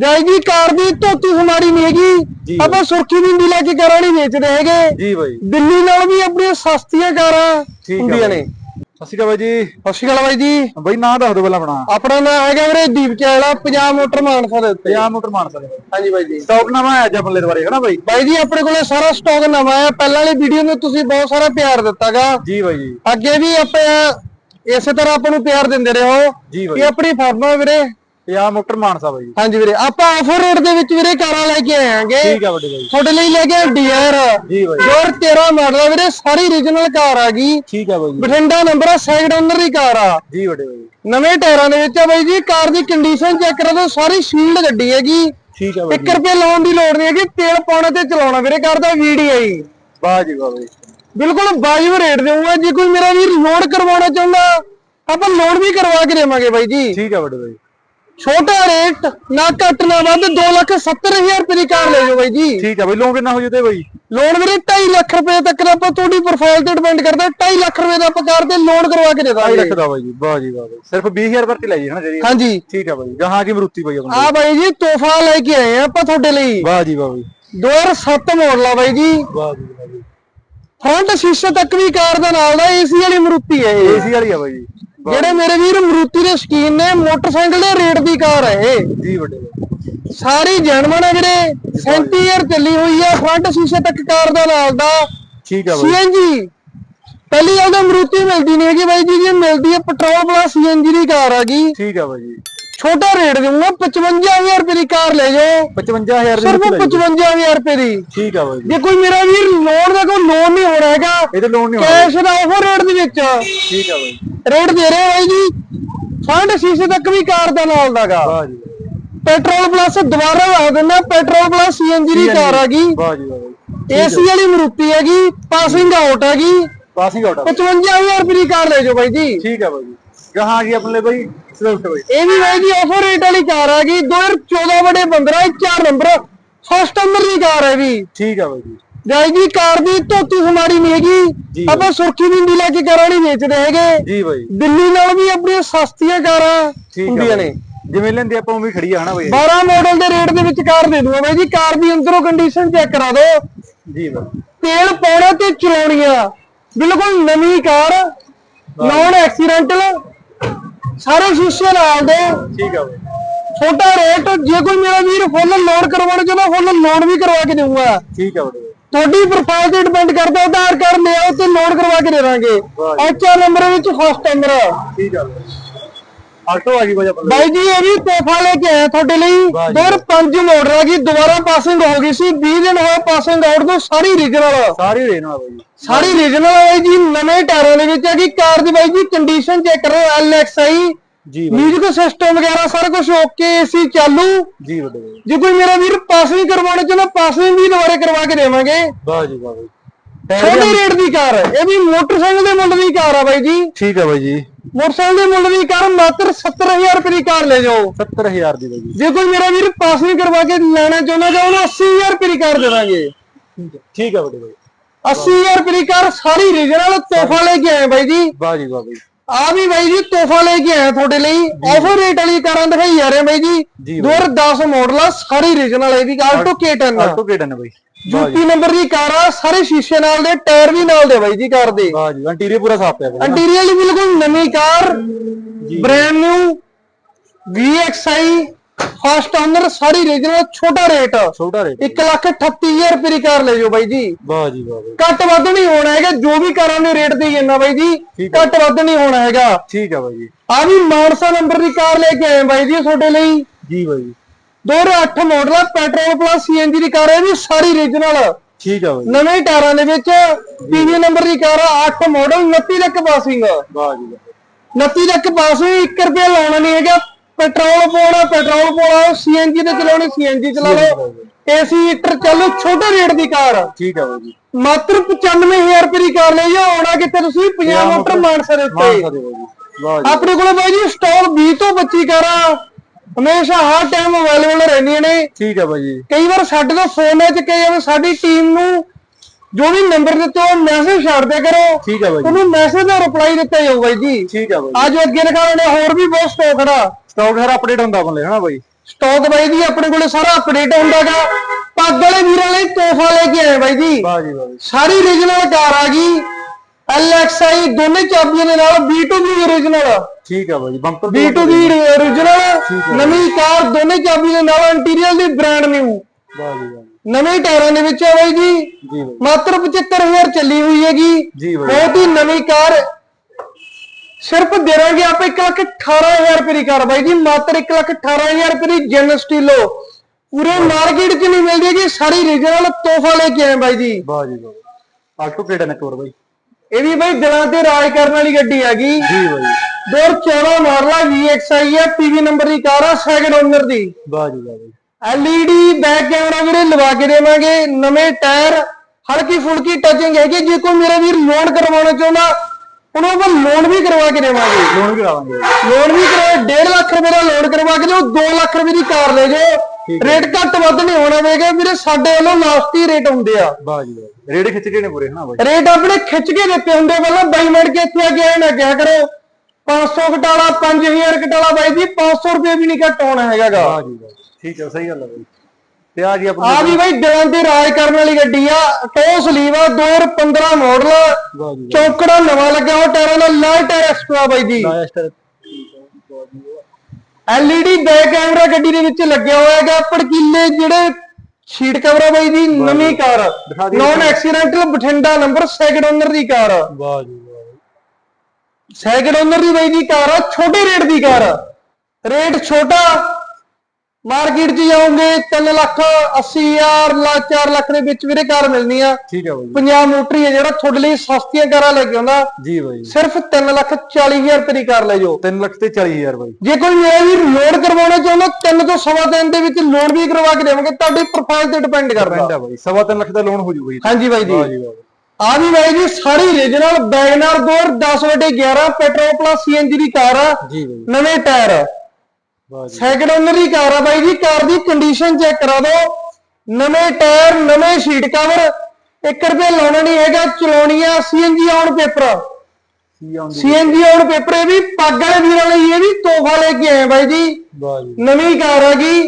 ਜਾਈ ਜੀ ਕਾਰ ਦੀ ਧੋਤੀ ਸਮਾਰੀ ਨਹੀਂ ਹੈਗੀ। ਆਪਾਂ ਸੁਰਖੀ ਬਿੰਦੀ ਲੈ ਕੇ ਕਾਰਾਂ ਨਹੀਂ ਵੇਚਦੇ ਹੈਗੇ। ਜੀ ਬਾਈ। ਦਿੱਲੀ ਨਾਲ ਵੀ ਆਪਣੀਆਂ ਸਸਤੀਆਂ ਕਾਰਾਂ ਹੁੰਦੀਆਂ। ਨੇ। ਸਤਿ ਸ਼੍ਰੀ ਅਕਾਲ ਬਾਈ ਜੀ। ਸਤਿ ਸ਼੍ਰੀ ਅਕਾਲ ਬਾਈ ਜੀ। ਬਾਈ ਨਾਂ ਦੱਸ ਦਿਓ ਪਹਿਲਾਂ ਆਪਣਾ। ਆਪਣਾ ਨਾਮ ਹੈਗਾ ਵੀਰੇ ਦੀਪ ਚੈਲਾ ਪੰਜਾਬ ਮੋਟਰ ਮਾਨਸਾ ਦੇ ਉੱਤੇ। ਪੰਜਾਬ ਮੋਟਰ ਮਾਨਸਾ ਦੇ। ਹਾਂਜੀ ਬਾਈ ਜੀ। ਸਟਾਕ ਨਵਾਂ ਆਇਆ ਜਪਲੇ ਦੇ ਬਾਰੇ ਹੈ ਨਾ ਬਾਈ? ਬਾਈ ਜੀ ਆਪਣੇ ਕੋਲੇ ਸਾਰਾ ਸਟਾਕ ਨਵਾਂ ਹੈ ਪਹਿਲਾਂ ਵਾਲੀ ਵੀਡੀਓ ਨੂੰ ਤੁਸੀਂ ਬਹੁਤ ਸਾਰਾ ਪਿਆਰ ਦਿੱਤਾਗਾ। ਜੀ ਬਾਈ ਜੀ। ਅੱਗੇ ਵੀ ਆਪਾਂ ਇਸੇ ਤਰ੍ਹਾਂ ਆਪਾਂ ਨੂੰ ਪਿਆਰ ਦਿੰਦੇ ਰਹੋ ਜੀ ਇਹ ਬਾਈ ਆਪਣੀ ਫਰਮ ਹੈ ਵੀਰੇ ਪੰਜਾਬ ਮੋਟਰ ਮਾਨਸਾ ਬਾਈ। ਹਾਂਜੀ ਵੀਰੇ ਆਪਾਂ ਆਫਰ ਰੇਟ ਦੇ ਵਿੱਚ ਵੀਰੇ ਕਾਰਾਂ ਲੈ ਕੇ ਆਏਾਂਗੇ ਠੀਕ ਆ ਵੱਡੇ ਬਾਈ। ਤੁਹਾਡੇ ਲਈ ਲੈ ਕੇ ਆਏ ਡੀਆਰ। ਜੀ ਬਾਈ। 2013 ਮਾਡਲ ਹੈ ਵੀਰੇ ਸਾਰੀ ਰੀਜਨਲ ਕਾਰ ਆ ਗਈ। ਠੀਕ ਆ ਬਾਈ ਬਠਿੰਡਾ ਨੰਬਰ ਆ ਸੈਕਿੰਡ ਓਨਰ ਦੀ ਕਾਰ ਆ। ਜੀ ਵੱਡੇ ਬਾਈ। ਨਵੇਂ ਟਾਇਰਾਂ ਦੇ ਵਿੱਚ ਆ ਬਾਈ ਜੀ ਕਾਰ ਦੀ ਕੰਡੀਸ਼ਨ ਚੈੱਕ ਕਰੋ ਤਾਂ ਸਾਰੀ ਸ਼ੀਲਡ ਗੱਡੀ ਹੈਗੀ। ਠੀਕ ਆ ਬਾਈ 1 ਰੁਪਏ ਲਾਉਣ ਦੀ ਲੋੜ ਨਹੀਂ ਹੈਗੀ ਤੇਲ ਪਾਉਣਾ ਤੇ ਚਲਾਉਣਾ ਵੀਰੇ ਕਾਰ ਦਾ ਵੀਡੀਆਈ ਵਾਹ ਜੀ ਵਾਹ ਬਾਈ। ਬਿਲਕੁਲ ਵਾਜਬ ਰੇਟ ਦੇਵਾਂਗਾ ਜੇ ਕੋਈ ਮੇਰਾ ਵੀਰ ਲੋਡ ਕਰਵਾਉਣਾ ਚਾਹੁੰਦਾ ਆਪਾਂ ਲੋਡ ਵੀ ਕਰਵਾ ਕੇ ਦੇਵਾਂਗੇ ਬਾਈ ਜੀ। ਠੀਕ ਆ ਵੱਡੇ ਬਾਈ। ਛੋਟਾ ਰੇਟ ਨਾ ਘੱਟ ਨਾ ਵੱਧ 270000 ਰੁਪਏ ਦੀ ਕਾਰ ਲੈ ਜਾਓ ਬਾਈ ਜੀ। ਠੀਕ ਆ ਬਾਈ ਲੋਨ ਕਿੰਨਾ ਹੋ ਜੂਤੇ ਬਾਈ? ਲੋਨ ਵੀਰੇ 2.5 ਲੱਖ ਰੁਪਏ ਤੱਕ ਦਾ ਆਪਾਂ ਤੁਹਾਡੀ ਪ੍ਰੋਫਾਈਲ ਤੇ ਡਿਪੈਂਡ ਕਰਦਾ 2.5 ਲੱਖ ਰੁਪਏ ਦਾ ਆਪਾਂ ਕਾਰ ਤੇ ਲੋਨ ਕਰਵਾ ਕੇ ਦੇ 2 ਦਾਂਗੇ। ਲੱਖ ਦਾ ਬਾਈ ਜੀ ਵਾਹ ਜੀ ਵਾਹ ਬਾਈ। ਸਿਰਫ 20000 ਭਰਤੀ ਲੈ ਜੀ ਹੈ ਨਾ ਜਿਹੜੀ ਹਾਂਜੀ। ਠੀਕ ਆ ਬਾਈ ਗਾਹਾਂ ਕੀ ਮਰੂਤੀ ਬਾਈ ਆਪਣੀ? ਆ ਬਾਈ ਜੀ ਤੋਹਫਾ ਲੈ ਕੇ ਆਏ ਆ ਆਪਾਂ ਤੁਹਾਡੇ ਲਈ। ਵਾਹ ਜੀ ਵਾਹ ਬਾਈ। 2007 ਮਾਡਲ ਆ ਬਾਈ ਜੀ। ਵਾਹ ਜੀ ਵਾਹ ਫਰੰਟ ਸ਼ੀਸ਼ੇ ਤੱਕ ਵੀ ਕਾਰ ਦਾ ਨਾਲ ਦਾ ਏਸੀ ਵਾਲੀ ਮਰੂਤੀ ਹੈ ਇਹ। ਏਸੀ ਵਾਲੀ ਆ ਬਾਈ ਜੀ। ਜਿਹੜੇ ਮੇਰੇ ਵੀਰ ਮਰੂਤੀ ਦੇ ਸ਼ਕੀਨ ਨੇ ਮੋਟਰਸਾਈਕਲ ਦੇ ਰੇਟ ਦੀ ਕਾਰ ਹੈ ਇਹ। ਜੀ ਵੱਡੇ ਸਾਰੀ ਜਨਮਨ ਹੈ ਵੀਰੇ 37 ਚੱਲੀ ਹੋਈ ਆ ਫਰੰਟ ਸ਼ੀਸ਼ੇ ਤੱਕ ਕਾਰ ਦਾ ਨਾਲ ਦਾ। ਠੀਕ ਆ ਬਾਈ। ਸੀਐਨਜੀ ਪਹਿਲੀ ਗੱਲ ਤਾਂ ਮਰੂਤੀ ਮਿਲਦੀ ਨਹੀਂ ਹੈਗੀ ਬਾਈ ਜੀ ਜੇ ਮਿਲਦੀ ਹੈ ਪੈਟਰੋਲ ਪਲੱਸ ਸੀਐਨਜੀ ਦੀ ਕਾਰ ਆ ਗਈ ਠੀਕ ਆ ਬਾਈ ਜੀ। ਛੋਟਾ ਰੇਟ ਦੇਵਾਂਗਾ 55000 ਰੁਪਏ ਦੀ ਕਾਰ ਲੈ ਜਾਓ। 55000 ਦੇ ਸਿਰਫ ਵਿੱਚ ਲੈ ਜੀ। 55000 ਰੁਪਏ ਦੀ। ਠੀਕ ਆ ਬਾਈ ਜੀ। ਕੋਈ ਮੇਰਾ ਵੀਰ ਲੋਨ ਦਾ ਕੋਈ ਲੋਨ ਹੈਗਾ। ਇਹਦੇ ਲੋਨ ਨਹੀਂ ਹੋਣਾ। ਕੈਸ਼ ਦਾ ਆਫਰ ਰੇਟ ਦੇ ਵਿੱਚ। ਠੀਕ ਆ ਬਾਈ। ਰੇਟ ਦੇ ਰਹੇ ਬਾਈ ਜੀ। ਫੰਡ ਸ਼ੀਸ਼ੇ ਤੱਕ ਵੀ ਕਾਰ ਦਾ ਨਾਲ ਦਾਗਾ ਵਾਹ ਜੀ। ਪੈਟਰੋਲ ਪਲੱਸ ਦੁਬਾਰਾ ਲਾ ਦਿੰਦਾ। ਪੈਟਰੋਲ ਪਲੱਸ ਸੀਐਨਜੀ ਦੀ ਕਾਰ ਆ ਗਈ। ਵਾਹ ਜੀ ਵਾਹ ਏਸੀ ਵਾਲੀ ਮਰੂਤੀ ਹੈਗੀ। ਪਾਸਿੰਗ ਆਊਟ ਹੈਗੀ। ਪਾਸਿੰਗ ਆਊਟ ਆ 55000 ਰੁਪਏ ਦੀ ਕਾਰ ਲੈ ਜਾਓ ਬਾਈ ਜੀ। ਠੀਕ ਆ ਬਾਈ ਜੀ। ਗਈ ਆਪਣੇ ਬਾਈ। ਸਵਿਫਟ ਬਾਈ। ਇਹ ਵੀ ਬਾਈ ਜੀ ਆਫਰ ਰੇਟ ਵਾਲੀ ਕਾਰ ਆ ਗਈ। 2014 ਬੜੇ 15 ਚਾਰ ਨੰਬਰ ਫਸਟ ਨੰਬਰ ਦੀ ਕਾਰ ਹੈ ਵੀ। ਠੀਕ ਆ ਬਾਈ ਜੀ। ਜਾਈ ਜੀ ਕਾਰ ਦੀ ਧੋਤੀ ਸਮਾਰੀ ਨਹੀਂ। ਹੈਗੀ। ਆਪਾਂ ਸੁਰਖੀ ਬਿੰਦੀ ਲੈ ਕੇ ਕਾਰਾਂ ਨਹੀਂ ਵੇਚਦੇ ਹੈਗੇ। ਜੀ ਬਾਈ। ਦਿੱਲੀ ਨਾਲ ਵੀ ਆਪਣੀਆਂ ਸਸਤੀਆਂ ਕਾਰਾਂ ਹੁੰਦੀਆਂ। ਨੇ। ਜਿਵੇਂ ਲੈਂਦੇ ਆਪਾਂ ਉਵੇਂ ਖੜੀ ਆ ਹਨਾ ਬਾਈ? 12 ਮਾਡਲ ਦੇ ਰੇਟ ਦੇ ਵਿੱਚ ਕਾਰ ਦੇ ਦੂੰਗਾ ਬਾਈ ਜੀ। ਕਾਰ ਦੀ ਅੰਦਰੋਂ ਕੰਡੀਸ਼ਨ ਚੈੱਕ ਕਰਾ ਦਿਓ। ਜੀ ਬਾਈ। ਤੇਲ ਪਾਉਣਾ ਤੇ ਚਲਾਉਣੀ ਆ ਬਿਲਕੁਲ ਨਵੀਂ ਕਾਰ ਨੌਨ ਐਕਸੀਡੈਂਟਲ ਸਾਰੇ ਸ਼ੀਸ਼ੇ ਨਾਲ ਦੇ। ਠੀਕ ਆ ਬਾਈ। ਛੋਟਾ ਰੇਟ ਜੇ ਕੋਈ ਮੇਰਾ ਵੀਰ ਫੁੱਲ ਲੋਡ ਕਰਵਾਉਣਾ ਚਾਹੁੰਦਾ ਫੁੱਲ ਲੋਡ ਵੀ ਕਰਵਾ ਕੇ ਦੇਊਗਾ। ਠੀਕ ਆ ਬਾਈ। ਤੁਹਾਡੀ ਪ੍ਰੋਫਾਈਲ ਤੇ ਡਿਪੈਂਡ ਕਰਦਾ ਆਧਾਰ ਕਾਰਡ ਲਿਆਓ ਤੇ ਲੋਡ ਕਰਵਾ ਕੇ ਦੇ ਦਾਂਗੇ। ਵਾਹ ਐਚਆਰ ਨੰਬਰ ਵਿੱਚ ਫਸਟ ਨੰਬਰ ਠੀਕ ਆ ਆਲਟੋ ਆ ਗਈ ਬਾਈ ਆਪਣੇ। ਬਾਈ ਜੀ ਇਹ ਵੀ ਤੋਹਫਾ ਲੈ ਕੇ ਆਇਆ ਤੁਹਾਡੇ ਲਈ। ਵਾਹ ਜੀ। 2005 ਮਾਡਲ ਆ ਗਈ ਦੁਬਾਰਾ ਪਾਸਿੰਗ ਹੋ ਗਈ ਸੀ। 20 ਦਿਨ ਹੋਏ ਪਾਸਿੰਗ ਆਊਟ ਤੋਂ ਸਾਰੀ ਰੀਜਨਲ ਸਾਰੀ ਰੇਨ ਆ ਬਾਈ ਜੀ। ਸਾਰੀ ਰੀਜਨਲ ਬਾਈ ਜੀ ਨਵੇਂ ਟਾਇਰਾਂ ਦੇ ਵਿੱਚ ਹੈਗੀ ਕਾਰ ਦੀ ਬਾਈ ਜੀ ਕੰਡੀਸ਼ਨ ਚੈੱਕ ਕਰੋ ਐਲਐਕਸਆਈ ਜੀ ਬਾਈ। ਮਿਊਜ਼ਿਕ ਸਿਸਟਮ ਵਗੈਰਾ ਸਾਰਾ ਕੁਝ ਓਕੇ ਏਸੀ ਚਾਲੂ। ਜੀ ਵੱਡੇ ਬਾਈ। ਜੇ ਕੋਈ ਮੇਰਾ ਵੀਰ ਪਾਸਿੰਗ ਕਰਵਾਉਣਾ ਚਾਹੁੰਦਾ ਪਾਸਿੰਗ ਵੀ ਦੁਬਾਰੇ ਕਰਵਾ ਕੇ ਦੇਵਾਂਗੇ। ਵਾਹ ਜੀ ਵਾਹ ਬਾਈ। ਛੋਟੇ ਰੇਟ ਦੀ ਕਾਰ ਹੈ। ਇਹ ਵੀ ਮੋਟਰਸਾਈਕਲ ਦੇ ਮੁੱਲ ਦੀ ਕਾਰ ਆ ਬਾਈ ਜੀ। ਠੀਕ ਆ ਬਾਈ ਜੀ। ਮੋਟਰਸਾਈਕਲ ਦੇ ਮੁੱਲ ਦੀ ਕਾਰ ਮਾਤਰ 70000 ਰੁਪਏ ਦੀ ਕਾਰ ਲੈ ਜਾਓ। 70000 ਦੀ ਬਾਈ ਜੀ। ਜੇ ਕੋਈ ਮੇਰਾ ਵੀਰ ਪਾਸਿੰਗ ਕਰਵਾ ਕੇ ਲੈਣਾ ਚਾਹੁੰਦਾ ਤਾਂ ਉਹਨੂੰ 80000 ਰੁਪਏ ਦੀ ਕਾਰ ਦੇ ਦਾਂਗੇ। ਠੀਕ ਆ। ਠੀਕ ਆ ਵੱਡੇ ਬਾਈ। 80000 ਰੁਪਏ ਦੀ ਕਾਰ ਸਾਰੀ ਰੀਜਨਲ ਤੋਹਫਾ ਲੈ ਕੇ ਆਏ ਬਾਈ ਜੀ। ਵਾਹ ਜੀ ਵਾਹ ਬਾਈ। ਆ ਵੀ ਬਾਈ ਜੀ ਤੋਹਫਾ ਲੈ ਕੇ ਆਇਆ ਤੁਹਾਡੇ ਲਈ। ਆਫਰ ਰੇਟ ਵਾਲੀ ਕਾਰਾਂ ਦਿਖਾਈ ਜਾ ਰਹੇ ਬਾਈ ਜੀ। ਜੀ 2010 ਮਾਡਲ ਆ ਸਾਰੀ ਰੀਜਨਲ ਹੈ ਵੀ ਆਲਟੋ K10 ਆ। ਆਲਟੋ ਕਿਹੜਾ ਨੇ ਬਾਈ। ਵਾਹ ਜੀ। ਯੂਪੀ ਨੰਬਰ ਦੀ ਕਾਰ ਆ ਸਾਰੇ ਸ਼ੀਸ਼ੇ ਨਾਲ ਦੇ ਟਾਇਰ ਵੀ ਨਾਲ ਦੇ ਬਾਈ ਜੀ ਕਾਰ ਦੇ। ਵਾਹ ਜੀ ਇੰਟੀਰੀਅਰ ਪੂਰਾ ਸਾਫ਼ ਪਿਆ ਬਾਈ। ਇੰਟੀਰੀਅਰ ਵੀ ਬਿਲਕੁਲ ਨਵੀਂ car brand new VXI first owner ਸਾਰੀ ਰੀਜਨਲ ਛੋਟਾ ਰੇਟ ਛੋਟਾ ਰੇਟ 138000 ਰੁਪਏ ਦੀ ਕਾਰ ਲੈ ਜਾਓ ਬਾਈ ਜੀ। ਵਾਹ ਜੀ ਵਾਹ ਬਾਈ ਘੱਟ ਵੱਧ ਨਹੀਂ ਹੋਣਾ ਹੈਗਾ ਜੋ ਵੀ ਕਾਰਾਂ ਦੇ ਰੇਟ ਤੇ ਜਾਂਦਾ ਬਾਈ ਜੀ। ਹੈ। ਘੱਟ ਵੱਧ ਨਹੀਂ ਹੋਣਾ ਹੈਗਾ। ਠੀਕ ਆ ਬਾਈ ਜੀ। ਆ ਵੀ ਮਾਨਸਾ ਨੰਬਰ ਦੀ ਕਾਰ ਲੈ ਕੇ ਆਏ ਬਾਈ ਜੀ ਤੁਹਾਡੇ ਲਈ। ਜੀ ਬਾਈ ਜੀ। 2008 ਮਾਡਲ ਆ ਪੈਟਰੋਲ ਪਲੱਸ ਸੀਐਨਜੀ ਦੀ ਕਾਰ ਹੈ ਵੀ ਸਾਰੀ ਰੀਜਨਲ ਠੀਕ ਆ ਬਾਈ ਨਵੇਂ ਟਾਇਰਾਂ ਦੇ ਵਿੱਚ ਪੀਵੀ ਨੰਬਰ ਦੀ ਕਾਰ ਆ 8 ਮਾਡਲ 29 ਤੱਕ ਪਾਸਿੰਗ ਵਾਹ ਜੀ ਵਾਹ 29 ਤੱਕ ਪਾਸਿੰਗ 1 ਰੁਪਿਆ ਲਾਉਣਾ ਨਹੀਂ ਹੈਗਾ। ਪੈਟਰੋਲ ਪਾਉਣਾ ਪੈਟਰੋਲ ਪਾਉਣਾ ਸੀਐਨਜੀ ਤੇ ਚਲਾਉਣੀ ਸੀਐਨਜੀ ਚਲਾ ਲਓ। ਏਸੀ ਹੀਟਰ ਚੱਲੋ ਛੋਟੇ ਰੇਟ ਦੀ ਕਾਰ। ਠੀਕ ਬਾਈ ਜੀ। ਮਾਤਰ 95000 ਰੁਪਏ ਦੀ ਕਾਰ ਲਈ ਆਉਣਾ ਕਿੱਥੇ ਤੁਸੀਂ? 50 ਮੋਟਰ ਮਾਨਸਾ ਦੇ ਉੱਤੇ। ਆਪਣੇ ਕੋਲ ਬਾਈ ਜੀ ਸਟਾਕ 20 ਤੋਂ 25 ਕਾਰਾਂ। ਹਮੇਸ਼ਾ ਹਰ ਟਾਈਮ ਅਵੇਲੇਬਲ ਰਹਿੰਦੀਆਂ ਨੇ। ਠੀਕ ਆ ਬਾਈ ਜੀ। ਕਈ ਵਾਰ ਸਾਡੇ ਤੋਂ ਫੋਨ ਚ ਕਈ ਵਾਰ ਸਾਡੀ ਟੀਮ ਨੂੰ ਜੋ ਵੀ ਨੰਬਰ ਦਿੱਤੇ ਉਹ ਮੈਸੇਜ ਛੱਡ ਦਿਆ ਕਰੋ। ਠੀਕ ਆ ਬਾਈ ਜੀ। ਉਹਨੂੰ ਮੈਸੇਜ ਦਾ ਰਿਪਲਾਈ ਦਿੱਤਾ ਜਾਊ ਬਾਈ ਜੀ। ਠੀਕ ਆ ਬਾਈ ਅੱਜ ਅੱਗੇ ਦਿਖਾਉਣੇ ਹੋਰ ਵੀ ਬਹੁਤ ਸਟਾਕ ਖੜਾ ਸਟਾਕ ਹਰ ਅਪਡੇਟ ਹੁੰਦਾ ਬੰਦੇ ਹਨਾ ਬਾਈ? ਸਟਾਕ ਬਾਈ ਜੀ ਆਪਣੇ ਕੋਲੇ ਸਾਰਾ ਅਪਡੇਟ ਹੁੰਦਾਗਾ। ਪੱਗ ਵਾਲੇ ਵੀਰਾਂ ਲਈ ਤੋਹਫਾ ਲੈ ਕੇ ਆਏ ਬਾਈ ਜੀ। ਵਾਹ ਜੀ ਵਾਹ ਜੀ। ਸਾਰੀ ਰੀਜਨਲ ਕਾਰ ਆ ਗਈ। LXI ਦੋਨੇ ਚਾਬੀਆਂ ਦੇ ਨਾਲ B2B origignal ਠੀਕ ਆ ਬਾਈ ਬੰਪਰ B2B origignal ਨਵੀਂ ਕਾਰ ਦੋਨੇ ਚਾਬੀ ਦੇ ਨਾਲ ਇੰਟੀਰੀਅਰ ਦੀ ਬ੍ਰਾਂਡ ਨਿਊ ਵਾਹ ਜੀ ਵਾਹ ਜੀ। ਨਵੇਂ ਟਾਇਰਾਂ ਦੇ ਵਿੱਚ ਹੈ ਬਾਈ ਜੀ। ਜੀ ਬਾਈ। ਮਾਤਰ 75000 ਚੱਲੀ ਹੋਈ ਹੈਗੀ। ਜੀ ਬਾਈ। ਬਹੁਤ ਹੀ ਨਵੀਂ ਕਾਰ ਸਿਰਫ ਦੇ ਦਾਂਗੇ ਆਪਾਂ 1 ਲੱਖ 18000 ਰੁਪਏ ਦੀ ਕਾਰ ਬਾਈ ਜੀ ਮਾਤਰ 1 ਲੱਖ 18000 ਰੁਪਏ ਦੀ ਜਨ ਸਟੀਲੋ। ਪੂਰੇ ਮਾਰਕੀਟ 'ਚ ਨਹੀਂ ਮਿਲਦੀ ਹੈਗੀ ਸਾਰੀ ਰੀਜਨਲ ਤੋਹਫਾ ਲੈ ਕੇ ਆਏ ਬਾਈ ਜੀ। ਵਾਹ ਜੀ ਵਾਹ। ਆਟੋ ਕਿਹੜਾ ਨੇ ਕੋਰ ਬਾਈ? ਇਹ ਵੀ ਬਾਈ ਦਿਲਾਂ ਤੇ ਰਾਜ ਕਰਨ ਵਾਲੀ ਗੱਡੀ ਹੈਗੀ। ਜੀ ਬਾਈ। 2014 ਮਾਡਲ ਆ VXI ਹੈ ਪੀਵੀ ਨੰਬਰ ਦੀ ਕਾਰ ਆ ਸੈਕਿੰਡ ਓਨਰ ਦੀ। ਵਾਹ ਜੀ ਵਾਹ LED ਬੈਕ ਕੈਮਰਾ ਵੀਰੇ ਲਵਾ ਕੇ ਦੇਵਾਂਗੇ ਨਵੇਂ ਟਾਇਰ ਹਲਕੀ ਫੁਲਕੀ ਟਚਿੰਗ ਹੈਗੀ ਜੇ ਕੋਈ ਮੇਰੇ ਵੀਰ ਲੋਨ ਕਰਵਾਉਣਾ ਚਾਹੁੰਦਾ ਵੀ ਕਰਵਾ ਕੇ ਦੇਵਾਂਗੇ। ਲੋਨ ਵੀ ਕਰਾਵਾਂਗੇ। ਲੋਨ ਵੀ ਕਰਵਾ 1.5 ਲੱਖ ਰੁਪਏ ਦਾ ਲੋਨ ਕਰਵਾ ਕੇ ਦਿਓ 2 ਲੱਖ ਰੁਪਏ ਦੀ ਕਾਰ ਲੈ ਜਾਓ। ਰੇਟ ਘੱਟ ਵੱਧ ਨਹੀਂ ਹੋਣਾ ਵੇਗਾ ਵੀਰੇ ਸਾਡੇ ਵੱਲੋਂ ਲਾਸਟ ਹੀ ਰੇਟ ਹੁੰਦੇ ਆ। ਵਾਹ ਜੀ ਰੇੜੇ ਖਿੱਚ ਕੇ ਨੇ ਪੂਰੇ ਹਨਾ ਬਾਈ? ਰੇਟ ਆਪਣੇ ਖਿੱਚ ਕੇ ਦਿੱਤੇ ਹੁੰਦੇ ਪਹਿਲਾਂ ਬਾਈ ਮਿੰਟ ਕੇ ਇੱਥੇ ਆ ਕੇ ਐਂ ਨਾ ਕਿਹਾ ਕਰੋ 500 ਘਟਾਲਾ 5000 ਘਟਾਲਾ ਬਾਈ ਜੀ 500 ਰੁਪਏ ਵੀ ਨਹੀਂ ਘੱਟ ਹੋਣਾ ਹੈਗਾਗਾ। ਵਾਹ ਜੀ ਠੀਕ ਹੈ ਸਹੀ ਗੱਲ ਹੈ ਬਾਈ। ਤੇ ਆ ਜੀ ਆ ਆਪਣੀ ਵੀ ਬਾਈ ਦਿਲਾਂ ਤੇ ਰਾਜ ਕਰਨ ਵਾਲੀ ਗੱਡੀ ਆ ਟੋਸ ਲੀਵਾ 2015 ਮਾਡਲ ਜੀ ਚੌਕੜਾ ਨਵਾਂ ਲੱਗਿਆ ਉਹ ਟਾਇਰਾਂ ਦਾ ਲਾਈਟ ਟਾਇਰ ਐਕਸਟਰਾ ਬਾਈ ਜੀ। LED ਬੈਕ ਕੈਮਰਾ ਗੱਡੀ ਦੇ ਵਿੱਚ ਲੱਗਿਆ ਹੋਇਆ ਹੈਗਾ ਭੜਕੀਲੇ ਜਿਹੜੇ ਸ਼ੀਟ ਕਵਰ ਆ ਬਾਈ ਜੀ ਨਵੀਂ ਕਾਰ। ਦਿਖਾ ਦਿਓ। Non accidental Bathinda number second owner ਦੀ ਕਾਰ ਵਾਹ ਜੀ ਵਾਹ। ਸੈਕਿੰਡ ਓਨਰ ਦੀ ਬਾਈ ਜੀ ਕਾਰ ਆ ਛੋਟੇ ਰੇਟ ਦੀ ਕਾਰ ਆ। ਰੇਟ ਛੋਟਾ ਮਾਰਕੀਟ 'ਚ ਜਾਓਗੇ 3 ਲੱਖ 80 ਹਜ਼ਾਰ ਲੱਖ 4 ਲੱਖ ਦੇ ਵਿੱਚ ਵੀਰੇ ਕਾਰ ਮਿਲਣੀ ਆ ਠੀਕ ਹੈ ਬਾਈ ਪੰਜਾਬ ਮੋਟਰੀ ਹੈ ਜਿਹੜਾ ਤੁਹਾਡੇ ਲਈ ਸਸਤੀਆਂ ਕਾਰਾਂ ਲੈ ਕੇ ਆਉਂਦਾ। ਜੀ ਬਾਈ ਸਿਰਫ 3 ਲੱਖ 40 ਹਜ਼ਾਰ ਰੁਪਏ ਦੀ ਕਾਰ ਲੈ ਜਾਓ। 3 ਲੱਖ ਤੇ 40000 ਬਾਈ। ਜੇ ਕੋਈ ਮੇਰਾ ਵੀ ਲੋਨ ਕਰਵਾਉਣਾ ਚਾਹੁੰਦਾ ਤਿੰਨ ਤੋਂ ਸਵਾ ਤਿੰਨ ਦੇ ਵਿੱਚ ਲੋਨ ਵੀ ਕਰਵਾ ਕੇ ਦੇਵਾਂਗੇ ਤੁਹਾਡੀ ਪ੍ਰੋਫਾਈਲ ਤੇ ਡਿਪੈਂਡ ਕਰਦਾ। ਆ ਬਾਈ। ਸਵਾ ਤਿੰਨ ਲੱਖ ਦਾ ਲੋਨ ਹੋ ਜੂਗਾ ਜੀ ਹਾਂਜੀ ਬਾਈ ਜੀ। ਆ ਵੀ ਬਾਈ ਜੀ ਸਾਰੀ ਰੀਜਨਲ ਬੈਗਨਰ 2010 ਵਟੇ 11 ਪੈਟਰੋਲ ਪਲੱਸ ਸੀਐਨਜੀ ਦੀ ਕਾਰ ਆ। ਨਵੇਂ ਟਾਇਰ ਸੈਕਿੰਡ ਓਨਰ ਦੀ ਕਾਰ ਆ ਬਾਈ ਜੀ ਕਾਰ ਦੀ ਕੰਡੀਸ਼ਨ ਚੈੱਕ ਕਰਾ ਦਿਓ। ਨਵੇਂ ਟਾਇਰ ਨਵੇਂ ਸ਼ੀਟ ਕਵਰ 1 ਰੁਪਏ ਲਾਉਣਾ ਨਹੀਂ ਹੈਗਾ ਚਲਾਉਣੀ ਆ CNG on paper CNG on paper ਇਹ ਵੀ ਪੱਗ ਵਾਲੇ ਵੀਰਾਂ ਲਈ ਇਹ ਵੀ ਤੋਹਫਾ ਲੈ ਕੇ ਆਏ ਬਾਈ ਜੀ। ਨਵੀਂ ਕਾਰ ਆ ਗਈ।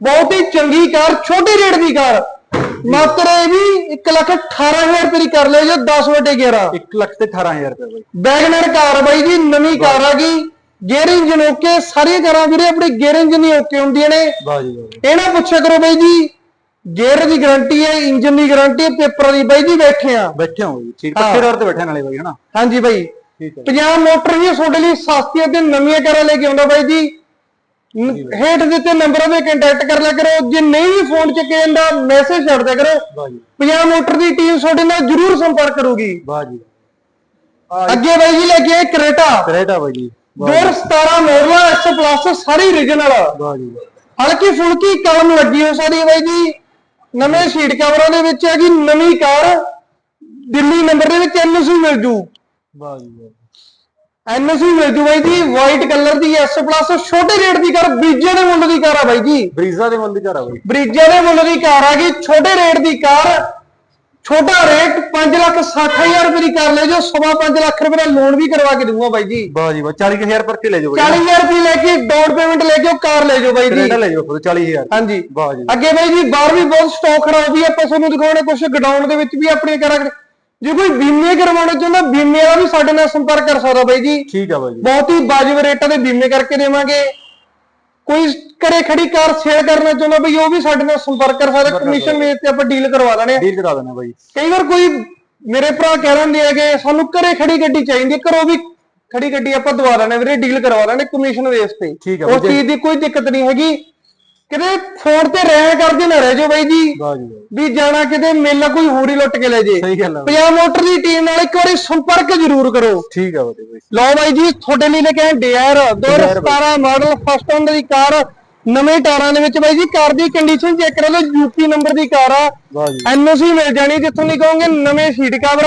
ਬਹੁਤ ਹੀ ਚੰਗੀ ਕਾਰ ਛੋਟੇ ਰੇਟ ਦੀ ਕਾਰ। ਮਾਤਰ ਇਹ ਵੀ 1 ਲੱਖ 18000 ਰੁਪਏ ਦੀ ਕਰ ਲਿਓ ਜੋ 10 ਵਟੇ 11 1 ਲੱਖ ਤੇ 18000 ਰੁਪਏ ਬਾਈ। ਵੈਗਨਰ ਕਾਰ ਬਾਈ ਜੀ ਨਵੀਂ ਕਾਰ ਆ ਗਈ। ਗੇਅਰ ਇੰਜਨ ਓਕੇ ਸਾਰੀਆਂ ਕਾਰਾਂ ਵੀਰੇ ਆਪਣੇ ਗੇਅਰ ਇੰਜਨ ਹੀ ਓਕੇ ਹੁੰਦੀਆਂ ਨੇ। ਵਾਹ ਜੀ ਵਾਹ ਇਹ ਨਾ ਪੁੱਛਿਆ ਕਰੋ ਬਾਈ ਜੀ ਗੇਅਰ ਦੀ ਗਾਰੰਟੀ ਹੈ ਇੰਜਨ ਦੀ ਗਾਰੰਟੀ ਹੈ ਪੇਪਰਾਂ ਦੀ ਬਾਈ ਜੀ ਬੈਠੇ ਆ ਬੈਠੇ ਹੋ ਜੀ ਠੀਕ ਪੱਕੇ ਦੌਰ ਤੇ ਬੈਠੇ ਨਾਲੇ ਬਾਈ ਹਨਾ? ਹਾਂਜੀ ਬਾਈ। ਠੀਕ ਹੈ। ਪੰਜਾਬ ਮੋਟਰ ਵੀ ਤੁਹਾਡੇ ਲਈ ਸਸਤੀਆਂ ਤੇ ਨਵੀਆਂ ਕਾਰਾਂ ਲੈ ਕੇ ਆਉਂਦਾ ਬਾਈ ਜੀ। ਹੇਠ ਦਿੱਤੇ ਨੰਬਰਾਂ ਤੇ ਕੰਟੈਕਟ ਕਰ ਲਿਆ ਕਰੋ। ਜੇ ਨਹੀਂ ਵੀ ਫੋਨ ਚੱਕੇ ਜਾਂਦਾ ਮੈਸੇਜ ਛੱਡ ਦਿਆ ਕਰੋ ਵਾਹ ਜੀ। ਪੰਜਾਬ ਮੋਟਰ ਦੀ ਟੀਮ ਤੁਹਾਡੇ ਨਾਲ ਜ਼ਰੂਰ ਸੰਪਰਕ ਕਰੂਗੀ। ਵਾਹ ਜੀ। ਅੱਗੇ ਬਾਈ ਜੀ ਲੈ ਕੇ ਕਰੇਟਾ। ਕਰੇਟਾ ਬਾਈ ਜੀ। 2017 ਮਾਡਲ ਐਸ ਪਲੱਸ ਸਾਰੀ ਰੀਜਨਲ ਵਾਹ ਜੀ। ਹਲਕੀ ਫੁਲਕੀ ਕਲਮ ਲੱਗੀ ਹੋ ਸਾਰੀ ਬਾਈ ਜੀ। ਨਵੇਂ ਸ਼ੀਟ ਕਵਰਾਂ ਦੇ ਵਿੱਚ ਹੈਗੀ ਨਵੀਂ ਕਾਰ। ਦਿੱਲੀ ਨੰਬਰ ਦੇ ਵਿੱਚ ਐਨਓਸੀ ਮਿਲ ਜੂ। ਵਾਹ ਜੀ ਵਾਹ। ਐਨਓਸੀ ਮਿਲ ਜੂ ਬਾਈ ਜੀ ਵਾਈਟ ਕਲਰ ਦੀ ਐਸ ਪਲੱਸ ਛੋਟੇ ਰੇਟ ਦੀ ਕਾਰ ਬ੍ਰਿਜੇ ਦੇ ਮੁੱਲ ਦੀ ਕਾਰ ਆ ਬਾਈ ਜੀ। ਬਰੀਜ਼ਾ ਦੇ ਮੁੱਲ ਦੀ ਘਰ ਆ ਬਾਈ। ਬ੍ਰਿਜੇ ਦੇ ਮੁੱਲ ਦੀ ਕਾਰ ਆ ਗਈ ਛੋਟੇ ਰੇਟ ਦੀ ਕਾਰ। ਛੋਟਾ ਰੇਟ 5 ਲੱਖ 60000 ਰੁਪਏ ਦੀ ਕਾਰ ਲੈ ਜਾਓ ਸਵਾ 5 ਲੱਖ ਰੁਪਏ ਦਾ ਲੋਨ ਵੀ ਕਰਵਾ ਕੇ ਦੂੰਗਾ ਬਾਈ ਜੀ। ਵਾਹ ਜੀ ਵਾਹ 40000 ਪਰ ਕੇ ਲੈ ਜਾਓ ਬਾਈ 40000 ਰੁਪਏ ਲੈ ਕੇ ਡਾਊਨ ਪੇਮੈਂਟ ਲੈ ਕੇ ਉਹ ਕਾਰ ਲੈ ਜਾਓ ਬਾਈ ਜੀ। ਕਰੇਟਾ ਲੈ ਜਾਓ ਖੁਦ 40000 ਹਾਂਜੀ। ਵਾਹ ਜੀ ਅੱਗੇ ਬਾਈ ਜੀ ਬਾਹਰ ਵੀ ਬਹੁਤ ਸਟਾਕ ਖੜਾ ਵੀ ਆਪਾਂ ਤੁਹਾਨੂੰ ਦਿਖਾਉਣੇ ਕੁਝ ਗਡਾਊਨ ਦੇ ਵਿੱਚ ਵੀ ਆਪਣੀਆਂ ਕਰਾਂ ਜੇ ਕੋਈ ਬੀਮੇ ਕਰਵਾਉਣਾ ਚਾਹੁੰਦਾ ਬੀਮੇ ਵਾਲਾ ਵੀ ਸਾਡੇ ਨਾਲ ਸੰਪਰਕ ਕਰ ਸਕਦਾ ਬਾਈ ਜੀ। ਠੀਕ ਆ ਬਾਈ ਜੀ। ਬਹੁਤ ਹੀ ਵਾਜਬ ਰੇਟਾਂ ਦੇ ਬੀਮੇ ਕਰਕੇ ਦੇਵਾਂਗੇ। ਕੋਈ ਘਰੇ ਖੜੀ ਕਾਰ ਸੇਲ ਕਰਨਾ ਚਾਹੁੰਦਾ ਬਈ ਉਹ ਵੀ ਸਾਡੇ ਨਾਲ ਸੰਪਰਕ ਕਰ ਸਕਦਾ ਕਮਿਸ਼ਨ ਬੇਸ ਤੇ ਆਪਾਂ ਡੀਲ ਕਰਵਾ ਲੈਣੇ ਆ। ਡੀਲ ਕਰਾ ਦੇਣਾ ਬਾਈ। ਕਈ ਵਾਰ ਕੋਈ ਮੇਰੇ ਭਰਾ ਕਹਿ ਦਿੰਦੇ ਹੈਗੇ ਸਾਨੂੰ ਘਰੇ ਖੜੀ ਗੱਡੀ ਚਾਹੀਦੀ ਹੈ ਘਰੋਂ ਵੀ ਖੜੀ ਗੱਡੀ ਆਪਾਂ ਦਵਾ ਲੈਣੇ ਵੀਰੇ ਡੀਲ ਕਰਵਾ ਲੈਣੇ ਕਮਿਸ਼ਨ ਬੇਸ ਤੇ। ਠੀਕ ਉਸ ਚੀਜ਼ ਦੀ ਕੋਈ ਦਿੱਕਤ ਨਹੀਂ ਹੈਗੀ। ਕਿਤੇ ਫੋਨ ਤੇ ਰਹਿ ਕਰਦੇ ਨਾ ਰਹਿ ਜਾਓ ਬਾਈ ਜੀ। ਵਾਹ ਜੀ ਵਾਹ। ਵੀ ਜਾਣਾ ਕਿਤੇ ਮੇਲਾ ਕੋਈ ਹੋਰ ਹੀ ਲੁੱਟ ਕੇ ਲੈ ਜੇ। ਸਹੀ ਗੱਲ ਆ। ਬਾਈ। ਪੰਜਾਬ ਮੋਟਰ ਦੀ ਟੀਮ ਨਾਲ ਇੱਕ ਵਾਰੀ ਸੰਪਰਕ ਜ਼ਰੂਰ ਕਰੋ। ਠੀਕ ਆ ਬਾਈ ਬਾਈ। ਲਓ ਬਾਈ ਜੀ ਤੁਹਾਡੇ ਲਈ ਲੈ ਕੇ ਆਏ ਡੇਅਰ 2017 ਮਾਡਲ ਫਸਟ ਓਨਰ ਦੀ ਕਾਰ ਨਵੇਂ ਟਾਇਰਾਂ ਦੇ ਵਿੱਚ ਬਾਈ ਜੀ ਕਾਰ ਦੀ ਕੰਡੀਸ਼ਨ ਚੈੱਕ ਕਰ ਲਓ ਯੂਪੀ ਨੰਬਰ ਦੀ ਕਾਰ ਆ। ਵਾਹ ਜੀ ਐਨਓਸੀ ਮਿਲ ਜਾਣੀ ਜਿੱਥੋਂ ਨਹੀਂ ਕਹੋਗੇ ਨਵੇਂ ਸੀਟ ਕਵਰ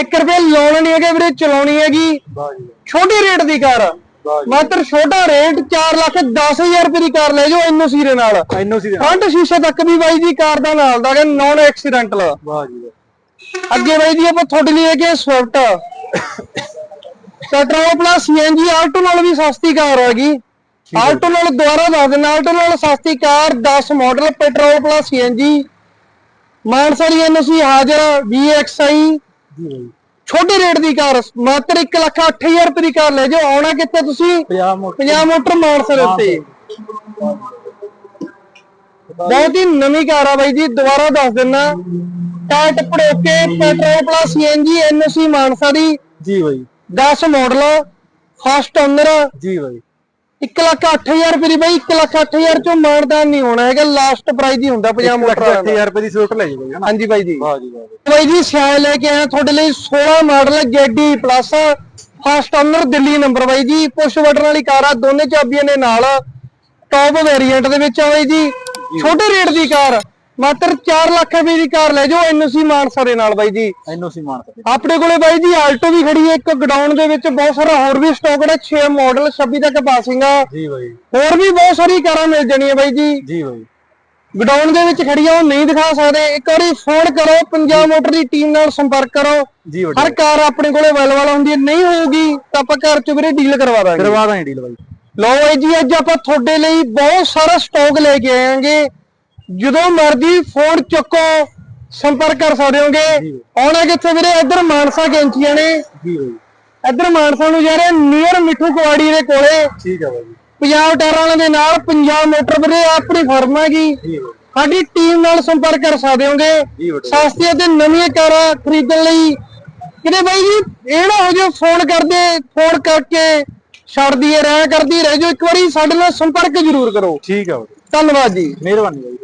1 ਰੁਪਏ ਲਾਉਣ ਨਹੀਂ ਹੈਗੇ ਵੀਰੇ ਚਲਾਉਣੀ ਹੈਗੀ। ਵਾਹ ਜੀ ਛੋਟੀ ਰੇਟ ਦੀ ਕਾਰ ਜੀ ਮਾਤਰ ਛੋਟਾ ਰੇਟ 4 ਲੱਖ 10000 ਰੁਪਏ ਦੀ ਕਾਰ ਲੈ ਜਾਓ ਐਨਓਸੀ ਦੇ ਨਾਲ। ਐਨਓਸੀ ਦੇ ਫਰੰਟ ਸ਼ੀਸ਼ੇ ਤੱਕ ਵੀ ਬਾਈ ਜੀ ਕਾਰ ਦਾ ਨਾਲ ਦਾ ਨੌਨ ਐਕਸੀਡੈਂਟਲ ਵਾਹ ਜੀ। ਅੱਗੇ ਬਾਈ ਜੀ ਆਪਾਂ ਤੁਹਾਡੇ ਲਈ ਹੈਗੇ Swift petrol plus CNG Alto ਨਾਲ ਵੀ ਸਸਤੀ ਕਾਰ ਹੈਗੀ। ਆਲਟੋ ਨਾਲ ਦੁਬਾਰਾ ਦੱਸ ਦਿੰਦਾ ਆਲਟੋ ਨਾਲ ਸਸਤੀ car 10 model petrol plus CNG Mansa ਦੀ ਐਨਸੀ ਹਾਜ਼ਰ VXI ਜੀ ਬਾਈ। ਛੋਟੇ ਰੇਟ ਦੀ ਕਾਰ ਮਾਤਰ 1 ਲੱਖ 8000 ਰੁਪਏ ਦੀ ਕਾਰ ਲੈ ਜਾਓ ਆਉਣਾ ਕਿੱਥੇ ਤੁਸੀਂ? 50 ਮੋਟਰ 50 ਮੋਟਰ ਮਾਨਸਾ ਦੇ ਉੱਤੇ। ਬਹੁਤ ਹੀ ਨਵੀਂ ਕਾਰ ਆ ਬਾਈ ਜੀ ਦੁਬਾਰਾ ਦੱਸ ਦਿੰਦਾ। ਟਾਟ ਪੜੋਕੇ ਪੈਟਰੋਲ ਪਲੱਸ ਸੀਐਨਜੀ ਐਨਸੀ ਮਾਨਸਾ ਦੀ। ਜੀ ਬਾਈ। 10 ਮਾਡਲ ਫਸਟ ਓਨਰ ਜੀ ਬਾਈ। 1 ਲੱਖ 8000 ਰੁਪਏ ਦੀ ਬਾਈ 1 ਲੱਖ 8000 ਚੋਂ ਮਾਨਦਾਨ ਨਹੀਂ ਹੋਣਾ ਹੈਗਾ ਲਾਸਟ ਪ੍ਰਾਈਸ ਹੀ ਹੁੰਦਾ 50 ਮੋਟਰ ਵਾਲਾ। 8000 ਰੁਪਏ ਦੀ ਸੂਟ ਲੈ ਜੀ ਬਾਈ ਹਨਾ। ਹਾਂਜੀ ਬਾਈ ਜੀ। ਵਾਹ ਜੀ ਵਾਹ ਬਾਈ। ਜੀ ਸਿਆਲ ਲੈ ਕੇ ਆਇਆ ਤੁਹਾਡੇ ਲਈ 16 model ZD plus first owner Delhi number ਬਾਈ ਜੀ। ਪੁਸ਼ ਬਟਨ ਵਾਲੀ ਕਾਰ ਆ ਦੋਨੇ ਚਾਬੀਆਂ ਨੇ ਨਾਲ ਟੌਪ ਵੇਰੀਐਂਟ ਦੇ ਵਿੱਚ ਆ ਬਾਈ ਜੀ। ਛੋਟੇ ਰੇਟ ਦੀ ਕਾਰ। ਮਾਤਰ 4 ਲੱਖ ਰੁਪਏ ਦੀ ਕਾਰ ਲੈ ਜਾਓ ਐਨਓਸੀ ਮਾਨਸਾ ਦੇ ਨਾਲ ਬਾਈ ਜੀ। ਇਹਨੂੰ ਸੀ ਮਾਨ ਸਕਦੇ ਆਪਣੇ ਕੋਲੇ ਬਾਈ ਜੀ ਆਲਟੋ ਵੀ ਖੜੀ ਹੈ ਇੱਕ ਗਡਾਊਨ ਦੇ ਵਿੱਚ ਬਹੁਤ ਸਾਰਾ ਹੋਰ ਵੀ ਸਟਾਕ ਹੈ 6 ਮਾਡਲ 26 ਤੱਕ ਪਾਸਿੰਗ ਆ। ਜੀ ਬਾਈ। ਹੋਰ ਵੀ ਬਹੁਤ ਸਾਰੀ ਕਾਰਾਂ ਮਿਲ ਜਾਣੀਆਂ ਬਾਈ ਜੀ। ਜੀ ਬਾਈ। ਗਡਾਊਨ ਦੇ ਵਿੱਚ ਖੜੀਆਂ ਉਹ ਨਹੀਂ ਦਿਖਾ ਸਕਦੇ। ਇੱਕ ਵਾਰੀ ਫੋਨ ਕਰੋ ਪੰਜਾਬ ਮੋਟਰ ਦੀ ਟੀਮ ਨਾਲ ਸੰਪਰਕ ਕਰੋ। ਹਰ ਕਾਰ ਆਪਣੇ ਕੋਲੇ ਅਵੇਲੇਬਲ ਹੁੰਦੀ ਹੈ ਨਹੀਂ ਹੋਊਗੀ ਤਾਂ ਆਪਾਂ ਘਰ ਚ ਵੀਰੇ ਡੀਲ ਕਰਵਾ ਦਾਂਗੇ। ਕਰਵਾ ਦਾਂਗੇ ਡੀਲ ਬਾਈ। ਲਓ ਜੀ ਅੱਜ ਆਪਾਂ ਤੁਹਾਡੇ ਲਈ ਬਹੁਤ ਸਾਰਾ ਸਟਾਕ ਲੈ ਕੇ ਆਏਾਂਗੇ ਜਦੋਂ ਮਰਜ਼ੀ ਫੋਨ ਚੁੱਕੋ ਸੰਪਰਕ ਕਰ ਸਕਦੇ ਹੋਗੇ। ਜੀ। ਆਉਣਾ ਕਿੱਥੇ ਵੀਰੇ? ਇੱਧਰ ਮਾਨਸਾ ਕੈਂਚੀਆਂ ਨੇ। ਜੀ ਇੱਧਰ ਮਾਨਸਾ ਨੂੰ ਜਾ ਰਹੇ ਨੀਅਰ ਮਿੱਠੂ ਕੁਆੜੀ ਦੇ ਕੋਲੇ। ਠੀਕ ਹੈ ਬਾਈ ਪੰਜਾਬ ਟਾਇਰਾਂ ਵਾਲਿਆਂ ਦੇ ਨਾਲ ਪੰਜਾਬ ਮੋਟਰ ਵੀਰੇ ਆਪਣੀ ਫਰਮ ਹੈਗੀ। ਜੀ ਸਾਡੀ ਟੀਮ ਨਾਲ ਸੰਪਰਕ ਕਰ ਸਕਦੇ ਹੋਗੇ। ਜੀ ਸਸਤੀਆਂ ਤੇ ਨਵੀਆਂ ਕਾਰਾਂ ਖਰੀਦਣ ਲਈ। ਕਿਤੇ ਬਾਈ ਜੀ ਇਹ ਨਾ ਹੋ ਜਾਓ ਫੋਨ ਕਰਦੇ ਫੋਨ ਕਰਕੇ ਛੱਡਦੀ ਰਹਿ ਕਰਦੀ ਰਹਿ ਜਾਓ। ਇੱਕ ਵਾਰੀ ਸਾਡੇ ਨਾਲ ਸੰਪਰਕ ਜ਼ਰੂਰ ਕਰੋ। ਠੀਕ ਹੈ ਧੰਨਵਾਦ ਜੀ। ਮਿਹਰਬਾਨੀ